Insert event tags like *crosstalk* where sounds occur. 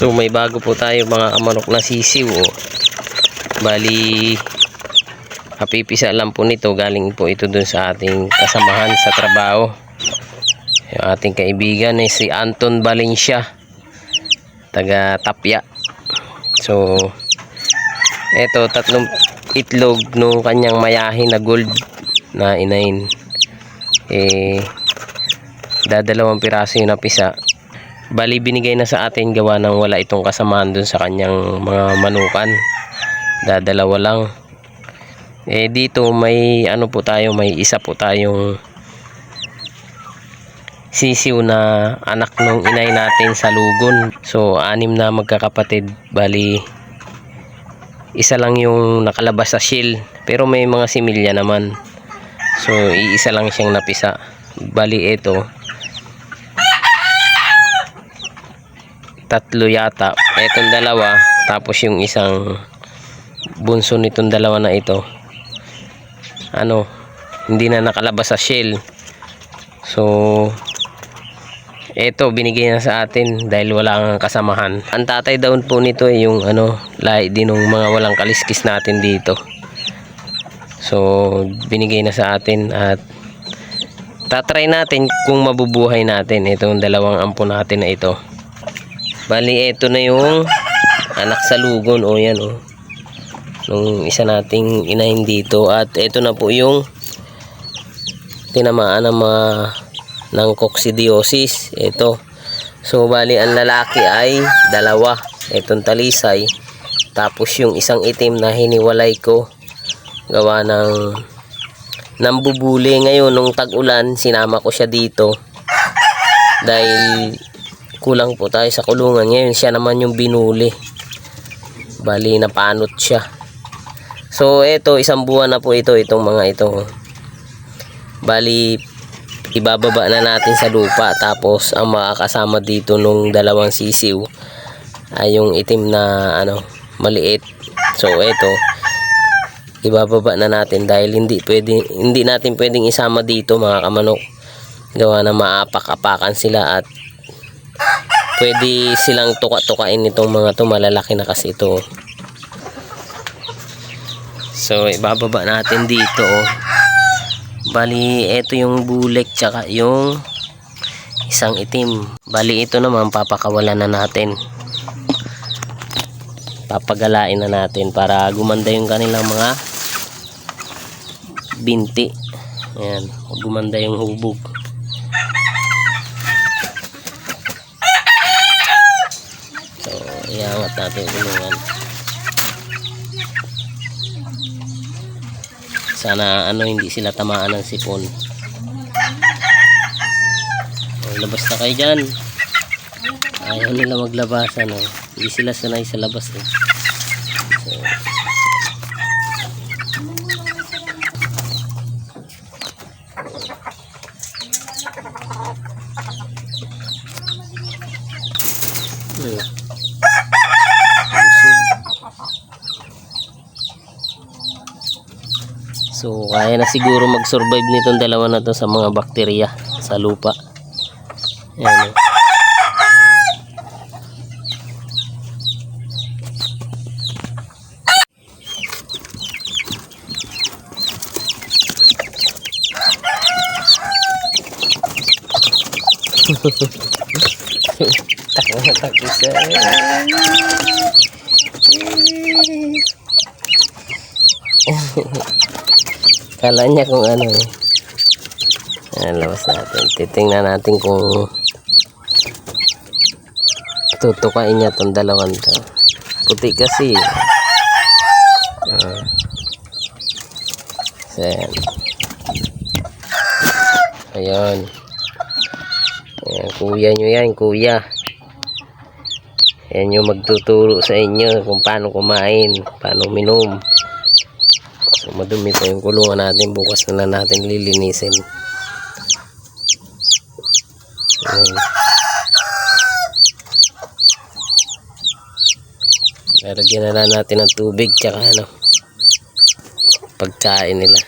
So may bago po tayo mga kamanok na sisiw. Oh. Bali, kapipisa lang po nito. Galing po ito dun sa ating kasamahan sa trabaho. Yung ating kaibigan eh, si Anton Valencia. Taga Tapia. So, eto tatlong itlog nung kanyang mayahin na gold na inain. Eh, dadalawang piraso yung napisa. Bali binigay na sa atin gawa ng wala itong kasamaan dun sa kanyang mga manukan. Dadalawa lang. Eh dito may ano po tayo, may isa po tayong sisiw na anak nung inay natin sa lugon. So anim na magkakapatid. Bali isa lang yung nakalabas sa shell pero may mga similya naman. So iisa lang siyang napisa. Bali ito tatlo yata. Etong dalawa tapos yung isang bunso nitong dalawa na ito. Ano hindi na nakalabas sa shell. So eto binigay na sa atin dahil wala ang kasamahan. Ang tatay daw po nito ay yung ano lahi din ng mga walang kaliskis natin dito. So binigay na sa atin at tatry natin kung mabubuhay natin itong dalawang ampo natin na ito Bali, ito na yung anak sa lugon. O, yan, o. Nung isa nating inahin dito. At ito na po yung tinamaan ng mga ng coccidiosis. Ito. So, bali, ang lalaki ay dalawa. Itong talisay. Tapos yung isang itim na hiniwalay ko. Gawa ng nambubuli ngayon nung tag-ulan. Sinama ko siya dito. Dahil kulang po tayo sa kulungan. Ngayon siya naman yung binuli. Bali napanot siya. So eto isang buwan na po ito itong mga ito. Bali ibababa na natin sa lupa. Tapos ang makakasama dito nung dalawang sisiw ay yung itim na ano maliit. So eto ibababa na natin dahil hindi pwede hindi natin pwedeng isama dito mga kamanok. Gawa na maapak-apakan sila at pwede silang tuka-tukain itong mga to. Malalaki na kasi ito. So ibababa natin dito oh. bali ito yung bulek tsaka yung isang itim. Bali ito naman papakawalan na natin. Papagalain na natin para gumanda yung kanilang mga binti. Ayan gumanda yung hubog So, iangat natin yung kulungan. Sana ano hindi sila tamaan ng sipon. Oh, labas na kayo dyan. Ayaw nila maglabasan. Oh. Hindi sila sanay sa labas. Eh. So, hmm. So, kaya na siguro mag-survive nitong dalawa na to sa mga bakterya sa lupa. Ayan. oh. *laughs* Kala niya kung ano eh. Ayan, labas natin. Titingnan natin kung tutukain niya tong dalawang to. Puti kasi. Ah. So, ayan. Ayun. Ayan, kuya nyo yan, kuya. Yan yung magtuturo sa inyo kung paano kumain, paano minom. So madumi pa yung kulungan natin, bukas na lang natin lilinisin. Ayan. Na lang natin ng tubig tsaka ano, pagkain nila.